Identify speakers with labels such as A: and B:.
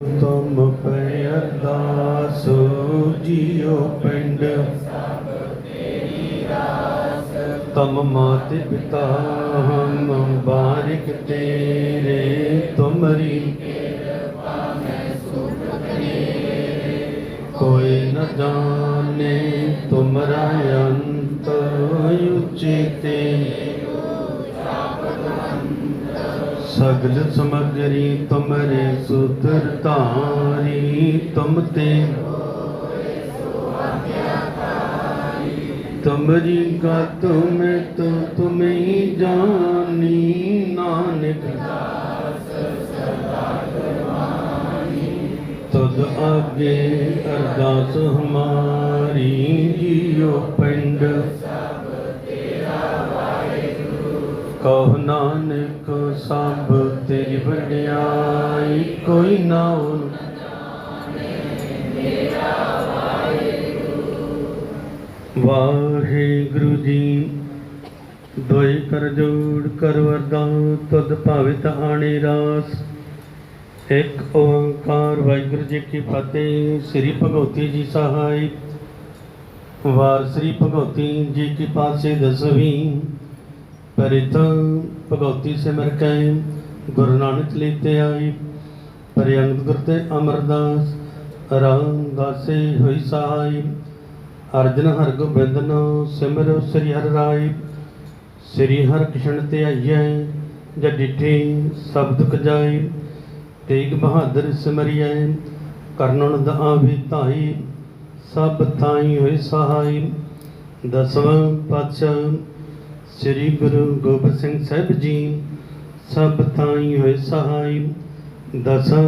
A: ਤੁਮ ਪੈ ਅਰਦਾਸ ਜੀਉ ਪਿੰਡ। ਤਮ ਮਾਤ ਪਿਤਾ ਹਮ, ਬਾਰਿਕ ਤੇਰੇ, ਤੁਮਰੀ। ਕੋਈ ਨ ਜਾਣੇ ਤੁਮਰਾ ਅੰਤ ਉਚਿਤੇ ਸਗਲ ਸਮਗਰੀ ਤੁਮਰੇ ਸੁਤਰ ਧਾਰੀ ਤੁਮ ਤੇ ਤੁਮਰੀ ਗਤ ਮੈਂ ਤੋ ਤੁਮੇ ਹੀ ਜਾਣੀ ਨਾਨਕ ਤਦ ਆਗੇ ਅਰਦਾਸ ਹਮਾਰੀ ਜੀਉ ਪਿੰਡ ਕਹ ਨਾਨਕ ਸਭ ਤੇਰੀ ਵਡਿਆਈ, ਕੋਈ ਨਾ ਉਨ ਵਾਹਿਗੁਰੂ ਜੀ, ਦੋਈ ਕਰ ਜੋੜ ਕਰ ਵਰਦਾਨ ਤਦ ਭਾਵਿਤ ਆਣੀ ਰਾਸ। ਇੱਕ ਓੰਕਾਰ, ਵਾਹਿਗੁਰੂ ਜੀ ਕੀ ਫਤਿਹ, ਸ੍ਰੀ ਭਗਵਤੀ ਜੀ ਸਹਾਈ। ਵਾਰ ਸ੍ਰੀ ਭਗਵਤੀ ਜੀ ਕੀ ਪਾਸੇ ਦਸਵੀਂ। ਪਰਿਤ ਭਗਵਤੀ ਸਿਮਰ ਕੈ ਗੁਰੂ ਨਾਨਕ ਲੀਤੇ ਆਈ। ਪਰਿਅੰਗ ਗੁਰ ਤੇ ਅਮਰਦਾਸ ਰਾਮਦਾਸੇ ਹੋਈ ਸਹਾਈ। ਅਰਜਨ ਹਰ ਗੋਬਿੰਦਨੋ ਸਿਮਰੋ ਸ੍ਰੀ ਹਰਿ ਰਾਈ। ਸ੍ਰੀ ਹਰਿ ਕ੍ਰਿਸ਼ਨ ਤੇ ਆਈਐ, ਜਦ ਡਿਠੇ ਸਭ ਦੁਖ ਤੇਗ ਬਹਾਦਰ ਸਿਮਰਿਐ ਕਰਨਨ ਦਾ ਆਵੇ ਧਾਈ। ਸਭ ਥਾਈ ਹੋਈ ਸਹਾਈ। ਦਸਵਾਂ ਪਾਤਸ਼ਾਹ ਸ੍ਰੀ ਗੁਰੂ ਗੋਬਿੰਦ ਸਿੰਘ ਸਾਹਿਬ ਜੀ ਸਭ ਤਾਈ ਹੋਏ ਸਹਾਈ ਦਸਾਂ